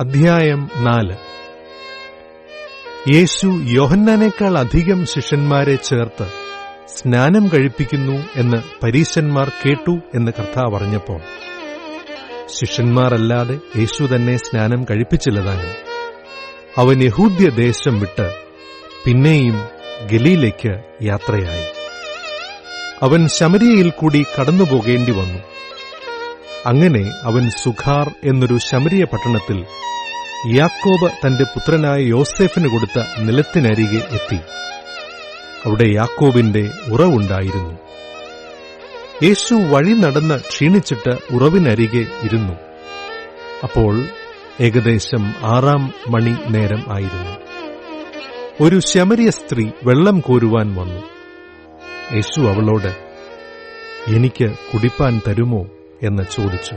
അധ്യായം നാല്. യേശു യോഹന്നാനേക്കാൾ അധികം ശിഷ്യന്മാരെ ചേർത്ത് സ്നാനം കഴിപ്പിക്കുന്നു എന്ന് പരീശന്മാർ കേട്ടു എന്ന് കർത്താവ് പറഞ്ഞപ്പോൾ ശിഷ്യന്മാരല്ലാതെ യേശു തന്നെ സ്നാനം കഴിപ്പിച്ചില്ലതാനും അവൻ യഹൂദ്യ ദേശം വിട്ട് പിന്നെയും ഗലിയിലേക്ക് യാത്രയായി. അവൻ ശമരിയയിൽ കൂടി കടന്നുപോകേണ്ടി വന്നു. അങ്ങനെ അവൻ സുഖാർ എന്നൊരു ശമരിയ പട്ടണത്തിൽ യാക്കോബ് തന്റെ പുത്രനായ യോസെഫിന് കൊടുത്ത നിലത്തിനരികെ എത്തി. അവിടെ യാക്കോബിന്റെ ഉറവുണ്ടായിരുന്നു. യേശു വഴി നടന്ന് ക്ഷീണിച്ചിട്ട് ഉറവിനരികെ ഇരുന്നു. അപ്പോൾ ഏകദേശം ആറാം മണി നേരം ആയിരുന്നു. ഒരു ശമരിയ സ്ത്രീ വെള്ളം കോരുവാൻ വന്നു. യേശു അവളോട് എനിക്ക് കുടിപ്പാൻ തരുമോ? എന്ന് ചോദിച്ചു.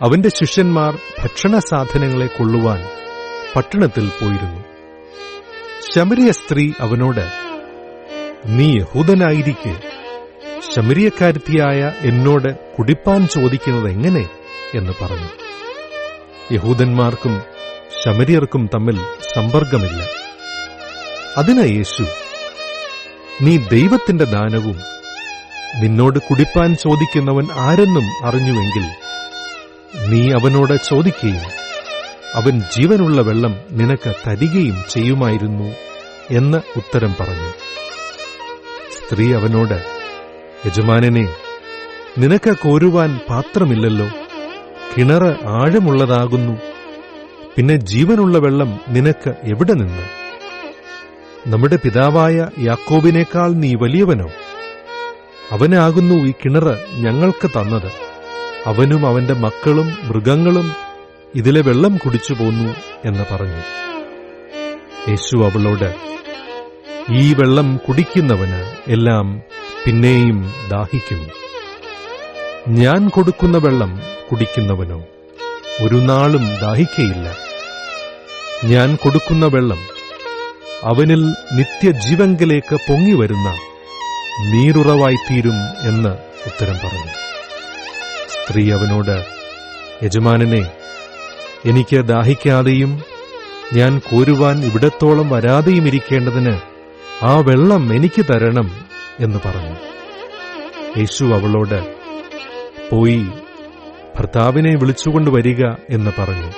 അവന്റെ ശിഷ്യന്മാർ ഭക്ഷണ സാധനങ്ങളെ കൊള്ളുവാൻ പട്ടണത്തിൽ പോയിരുന്നു. ശമരിയ സ്ത്രീ അവനോട് നീ യഹൂദനായിരിക്കെ. ശമരിയക്കാരത്തിയായ എന്നോട് കുടിപ്പാൻ ചോദിക്കുന്നത് എങ്ങനെ? എന്ന് പറഞ്ഞു. യഹൂദന്മാർക്കും ശമരിയർക്കും തമ്മിൽ സമ്പർക്കമില്ല. അതിന് യേശു നീ ദൈവത്തിന്റെ ദാനവും നിന്നോട് കുടിപ്പാൻ ചോദിക്കുന്നവൻ ആരെന്നും അറിഞ്ഞുവെങ്കിൽ നീ അവനോട് ചോദിക്കുകയും അവൻ ജീവനുള്ള വെള്ളം നിനക്ക് തരികയും ചെയ്യുമായിരുന്നു എന്ന് ഉത്തരം പറഞ്ഞു. സ്ത്രീ അവനോട് യജമാനനെ നിനക്ക് കോരുവാൻ പാത്രമില്ലല്ലോ. കിണറ് ആഴമുള്ളതാകുന്നു. പിന്നെ ജീവനുള്ള വെള്ളം നിനക്ക് എവിടെ നിന്ന്? നമ്മുടെ പിതാവായ യാക്കോബിനേക്കാൾ നീ വലിയവനോ? അവനാകുന്നു ഈ കിണറ് ഞങ്ങൾക്ക് തന്നത്. അവനും അവന്റെ മക്കളും മൃഗങ്ങളും ഇതിലെ വെള്ളം കുടിച്ചു പോന്നു എന്ന് പറഞ്ഞു. യേശു അവളോട് ഈ വെള്ളം കുടിക്കുന്നവന് എല്ലാം പിന്നെയും ദാഹിക്കും. ഞാൻ കൊടുക്കുന്ന വെള്ളം കുടിക്കുന്നവനോ ഒരു നാളും ദാഹിക്കയില്ല. ഞാൻ കൊടുക്കുന്ന വെള്ളം അവനിൽ നിത്യജീവങ്കിലേക്ക് പൊങ്ങിവരുന്ന നീരുറവായിത്തീരും എന്ന് ഉത്തരം പറഞ്ഞു. സ്ത്രീ അവനോട് യജമാനനെ എനിക്ക് ദാഹിക്കാതെയും ഞാൻ കോരുവാൻ ഇവിടത്തോളം വരാതെയും ഇരിക്കേണ്ടതിന് ആ വെള്ളം എനിക്ക് തരണം എന്ന് പറഞ്ഞു. യേശു അവളോട് പോയി ഭർത്താവിനെ വിളിച്ചുകൊണ്ട് വരിക എന്ന് പറഞ്ഞു.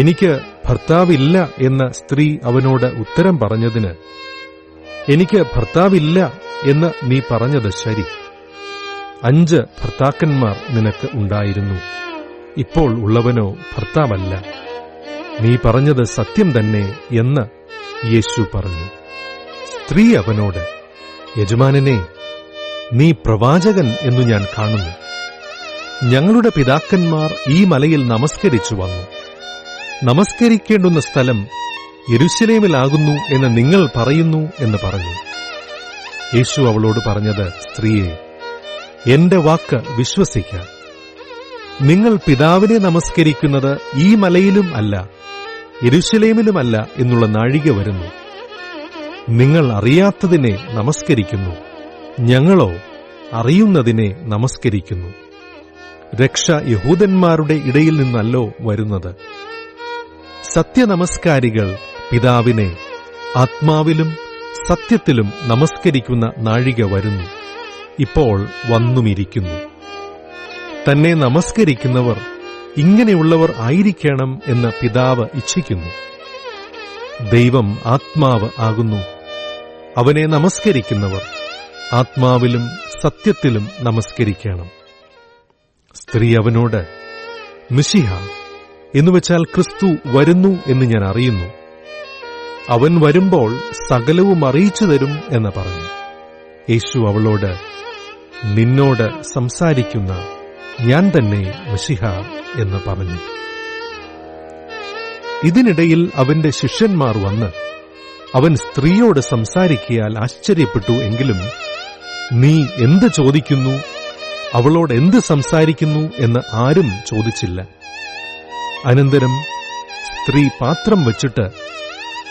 എനിക്ക് ഭർത്താവില്ല എന്ന സ്ത്രീ അവനോട് ഉത്തരം പറഞ്ഞതിന് എനിക്ക് ഭർത്താവില്ല എന്ന് നീ പറഞ്ഞത് ശരി. അഞ്ച് ഭർത്താക്കന്മാർ നിനക്ക് ഉണ്ടായിരുന്നു. ഇപ്പോൾ ഉള്ളവനോ ഭർത്താവല്ല. നീ പറഞ്ഞത് സത്യം തന്നെ എന്ന് യേശു പറഞ്ഞു. സ്ത്രീ അവനോട് യജമാനനെ നീ പ്രവാചകൻ എന്നു ഞാൻ കാണുന്നു. ഞങ്ങളുടെ പിതാക്കന്മാർ ഈ മലയിൽ നമസ്കരിച്ചു വന്നു. നമസ്കരിക്കേണ്ടുന്ന സ്ഥലം യെരുശലേമിലാകുന്നു എന്ന് നിങ്ങൾ പറയുന്നു എന്ന് പറഞ്ഞു. യേശു അവളോട് പറഞ്ഞത് സ്ത്രീയെ എന്റെ വാക്ക് വിശ്വസിക്ക. നിങ്ങൾ പിതാവിനെ നമസ്കരിക്കുന്നത് ഈ മലയിലും അല്ല യെരുശലേമിലുമല്ല എന്നുള്ള നാഴിക വരുന്നു. നിങ്ങൾ അറിയാത്തതിനെ നമസ്കരിക്കുന്നു. ഞങ്ങളോ അറിയുന്നതിനെ നമസ്കരിക്കുന്നു. രക്ഷ യഹൂദന്മാരുടെ ഇടയിൽ നിന്നല്ലോ വരുന്നത്. സത്യനമസ്കാരികൾ. പിതാവിനെ ആത്മാവിലും സത്യത്തിലും നമസ്കരിക്കുന്ന നാഴിക വരുന്നു. ഇപ്പോൾ വന്നുമിരിക്കുന്നു. തന്നെ നമസ്കരിക്കുന്നവർ ഇങ്ങനെയുള്ളവർ ആയിരിക്കണം എന്ന് പിതാവ് ഇച്ഛിക്കുന്നു. ദൈവം ആത്മാവ് ആകുന്നു. അവനെ നമസ്കരിക്കുന്നവർ ആത്മാവിലും സത്യത്തിലും നമസ്കരിക്കണം. സ്ത്രീ അവനോട് മിശിഹ എന്നുവെച്ചാൽ ക്രിസ്തു വരുന്നു എന്ന് ഞാൻ അറിയുന്നു. അവൻ വരുമ്പോൾ സകലവും അറിയിച്ചു തരും എന്ന് പറഞ്ഞു. യേശു അവളോട് നിന്നോട് സംസാരിക്കുന്ന ഞാൻ തന്നെ മഷിഹ എന്ന് പറഞ്ഞു. ഇതിനിടയിൽ അവന്റെ ശിഷ്യന്മാർ വന്ന് അവൻ സ്ത്രീയോട് സംസാരിക്കിയാൽ ആശ്ചര്യപ്പെട്ടു എങ്കിലും നീ എന്ത് ചോദിക്കുന്നു? അവളോട് എന്ത് സംസാരിക്കുന്നു? എന്ന് ആരും ചോദിച്ചില്ല. അനന്തരം സ്ത്രീ പാത്രം വച്ചിട്ട്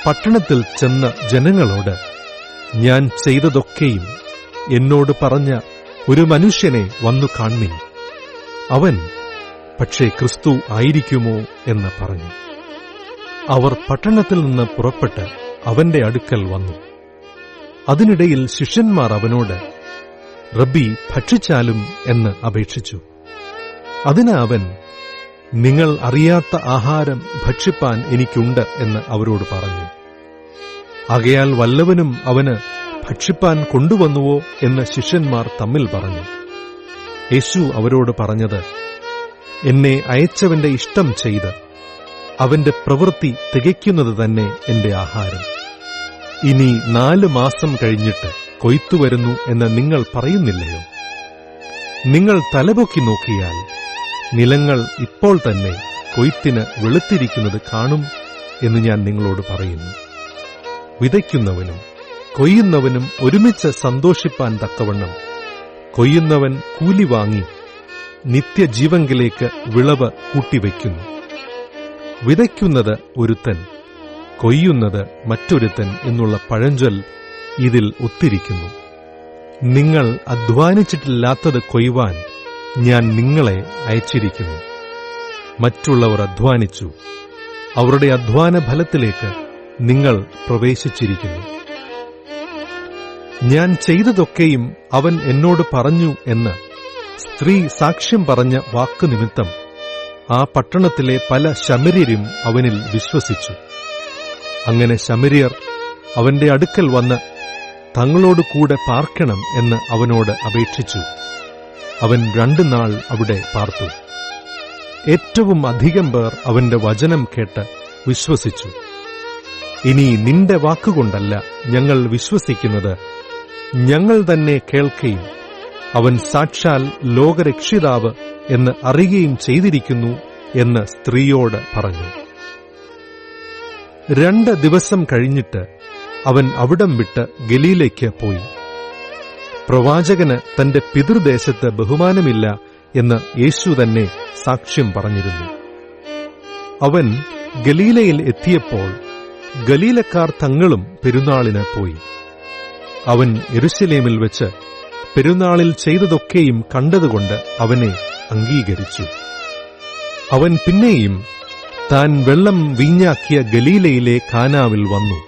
പട്ടണത്തിൽ ചെന്ന ജനങ്ങളോട് ഞാൻ ചെയ്തതൊക്കെയും എന്നോട് പറഞ്ഞ ഒരു മനുഷ്യനെ വന്നു കാണി അവൻ പക്ഷേ ക്രിസ്തു ആയിരിക്കുമോ എന്ന് പറഞ്ഞു. അവർ പട്ടണത്തിൽ നിന്ന് പുറപ്പെട്ട് അവന്റെ അടുക്കൽ വന്നു. അതിനിടയിൽ ശിഷ്യന്മാർ അവനോട് റബ്ബി ഭക്ഷിച്ചാലും എന്ന് അപേക്ഷിച്ചു. അതിന് അവൻ നിങ്ങൾ അറിയാത്ത ആഹാരം ഭക്ഷിപ്പാൻ എനിക്കുണ്ട് എന്ന് അവരോട് പറഞ്ഞു. ആകയാൽ വല്ലവനും അവന് ഭക്ഷിപ്പാൻ കൊണ്ടുവന്നുവോ എന്ന് ശിഷ്യന്മാർ തമ്മിൽ പറഞ്ഞു. യേശു അവരോട് പറഞ്ഞത് എന്നെ അയച്ചവന്റെ ഇഷ്ടം ചെയ്ത് അവന്റെ പ്രവൃത്തി തികയ്ക്കുന്നത് തന്നെ എന്റെ ആഹാരം. ഇനി നാല് മാസം കഴിഞ്ഞിട്ട് കൊയ്ത്തു വരുന്നു എന്ന് നിങ്ങൾ പറയുന്നില്ലയോ? നിങ്ങൾ തലപൊക്കി നോക്കിയാൽ നിലങ്ങൾ ഇപ്പോൾ തന്നെ കൊയ്ത്തിന് വെളുത്തിരിക്കുന്നത് കാണും എന്ന് ഞാൻ നിങ്ങളോട് പറയുന്നു. വിതയ്ക്കുന്നവനും കൊയ്യുന്നവനും ഒരുമിച്ച് സന്തോഷിപ്പാൻ തക്കവണ്ണം കൊയ്യുന്നവൻ കൂലി വാങ്ങി നിത്യജീവങ്കിലേക്ക് വിളവ് കൂട്ടിവയ്ക്കുന്നു വിതയ്ക്കുന്നത് ഒരുത്തൻ കൊയ്യുന്നത് മറ്റൊരുത്തൻ എന്നുള്ള പഴഞ്ചൊൽ ഇതിൽ ഒത്തിരിക്കുന്നു. നിങ്ങൾ അധ്വാനിച്ചിട്ടില്ലാത്തത് കൊയ്വാൻ ഞാൻ നിങ്ങളെ അയച്ചിരിക്കുന്നു. മറ്റുള്ളവർ അധ്വാനിച്ചു. അവരുടെ അധ്വാന ഫലത്തിലേക്ക് നിങ്ങൾ പ്രവേശിച്ചിരിക്കുന്നു. ഞാൻ ചെയ്തതൊക്കെയും അവൻ എന്നോട് പറഞ്ഞു എന്ന് സ്ത്രീ സാക്ഷ്യം പറഞ്ഞ വാക്കുനിമിത്തം ആ പട്ടണത്തിലെ പല ശമര്യരും അവനിൽ വിശ്വസിച്ചു. അങ്ങനെ ശമരിയർ അവന്റെ അടുക്കൽ വന്ന് തങ്ങളോട് കൂടെ പാർക്കണം എന്ന് അവനോട് അപേക്ഷിച്ചു. അവൻ രണ്ടു നാൾ അവിടെ പാർത്തു. ഏറ്റവും അധികം പേർ അവന്റെ വചനം കേട്ട് വിശ്വസിച്ചു. ഇനി നിന്റെ വാക്കുകൊണ്ടല്ല ഞങ്ങൾ വിശ്വസിക്കുന്നത്. ഞങ്ങൾ തന്നെ കേൾക്കുകയും അവൻ സാക്ഷാൽ ലോകരക്ഷിതാവ് എന്ന് അറിയുകയും ചെയ്തിരിക്കുന്നു എന്ന് സ്ത്രീയോട് പറഞ്ഞു. രണ്ട് ദിവസം കഴിഞ്ഞിട്ട് അവൻ അവിടം വിട്ട് ഗലീലേക്ക് പോയി. പ്രവാചകന് തന്റെ പിതൃദേശത്ത് ബഹുമാനമില്ല എന്ന് യേശു തന്നെ സാക്ഷ്യം പറഞ്ഞിരുന്നു. അവൻ ഗലീലയിൽ എത്തിയപ്പോൾ ഗലീലക്കാർ തങ്ങളും പെരുന്നാളിന് പോയി. അവൻ എരുശലേമിൽ വെച്ച് പെരുന്നാളിൽ ചെയ്തതൊക്കെയും കണ്ടതുകൊണ്ട് അവനെ അംഗീകരിച്ചു. അവൻ പിന്നെയും താൻ വെള്ളം വീഞ്ഞാക്കിയ ഗലീലയിലെ കാനാവിൽ വന്നു.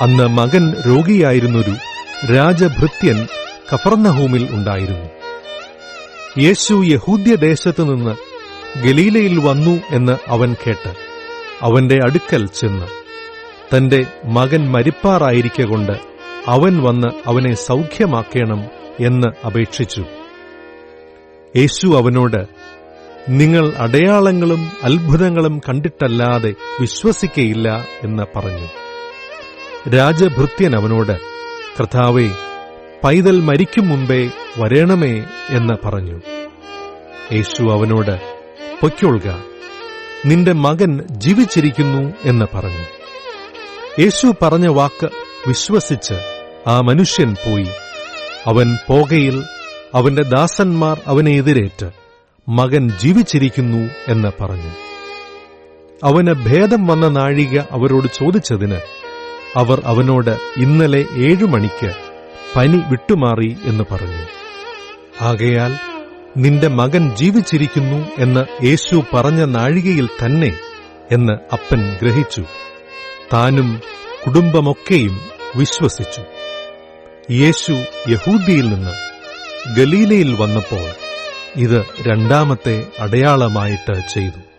അന്ന് മകൻ രോഗിയായിരുന്നൊരു രാജഭൃത്യൻ കഫർണഹൂമിൽ ഉണ്ടായിരുന്നു. യേശു യഹൂദ്യദേശത്തു നിന്ന് ഗലീലയിൽ വന്നു എന്ന് അവൻ കേട്ട് അവന്റെ അടുക്കൽ ചെന്ന് തന്റെ മകൻ മരിപ്പാറായിരിക്കൊണ്ട് അവൻ വന്ന് അവനെ സൗഖ്യമാക്കേണം എന്ന് അപേക്ഷിച്ചു. യേശു അവനോട് നിങ്ങൾ അടയാളങ്ങളും അത്ഭുതങ്ങളും കണ്ടിട്ടല്ലാതെ വിശ്വസിക്കയില്ല എന്ന് പറഞ്ഞു. രാജഭൃത്യൻ അവനോട് കർത്താവേ പൈതൽ മരിക്കും മുമ്പേ വരേണമേ എന്ന് പറഞ്ഞു. യേശു അവനോട് പൊയ്ക്കൊള്ളുക നിന്റെ മകൻ ജീവിച്ചിരിക്കുന്നു എന്ന് പറഞ്ഞു. യേശു പറഞ്ഞ വാക്ക് വിശ്വസിച്ച് ആ മനുഷ്യൻ പോയി. അവൻ പോകയിൽ അവന്റെ ദാസന്മാർ അവനെ എതിരേറ്റ് മകൻ ജീവിച്ചിരിക്കുന്നു എന്ന് പറഞ്ഞു. അവന് ഭേദം വന്ന നാഴിക അവരോട് ചോദിച്ചതിന് അവർ അവനോട് ഇന്നലെ ഏഴു മണിക്ക് പനി വിട്ടുമാറി എന്ന് പറഞ്ഞു. ആകയാൽ നിന്റെ മകൻ ജീവിച്ചിരിക്കുന്നു എന്ന് യേശു പറഞ്ഞ നാഴികയിൽ തന്നെ എന്ന് അപ്പൻ ഗ്രഹിച്ചു. താനും കുടുംബമൊക്കെയും വിശ്വസിച്ചു. യേശു യഹൂദിയിൽ നിന്ന് ഗലീലയിൽ വന്നപ്പോൾ ഇത് രണ്ടാമത്തെ അടയാളമായിട്ട് ചെയ്തു.